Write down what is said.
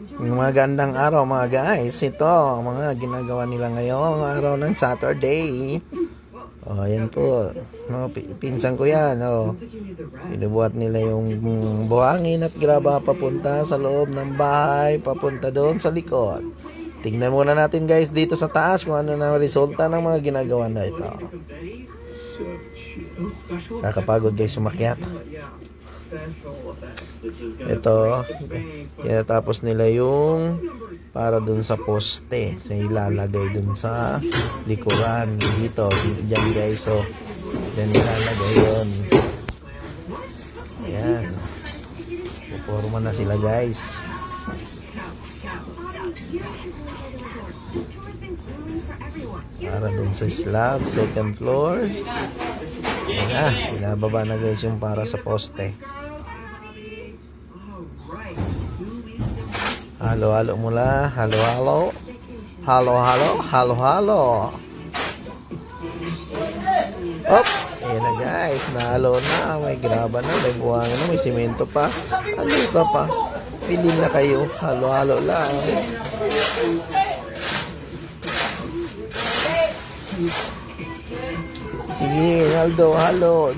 Yung mga gandang araw mga guys, ito, mga ginagawa nila ngayong araw ng Saturday. Oh, ayan po. Mga pi- pinsan ko yan, oh. Binubuhat nila yung buhangin at graba papunta sa loob ng bahay, papunta doon sa likod. Tingnan muna natin guys dito sa taas kung ano na resulta ng mga ginagawa na ito. Kakapagod guys sumakyat. Ito, tinatapos nila yung para dun sa poste na ilalagay dun sa likuran. Dito, dyan guys so dyan ilalagay yun. Ayan. Puporma na sila guys para dun sa slab second floor ayan na binababa na guys yung para sa poste Halo, halo mula. Halo, halo. Halo, halo. Halo, halo. Op! Ayan na guys. Nahalo na. May graba na. May buhangin na. May simento pa. Ano pa pa? Pili na kayo. Halo, halo lang. Sige, Aldo, halo.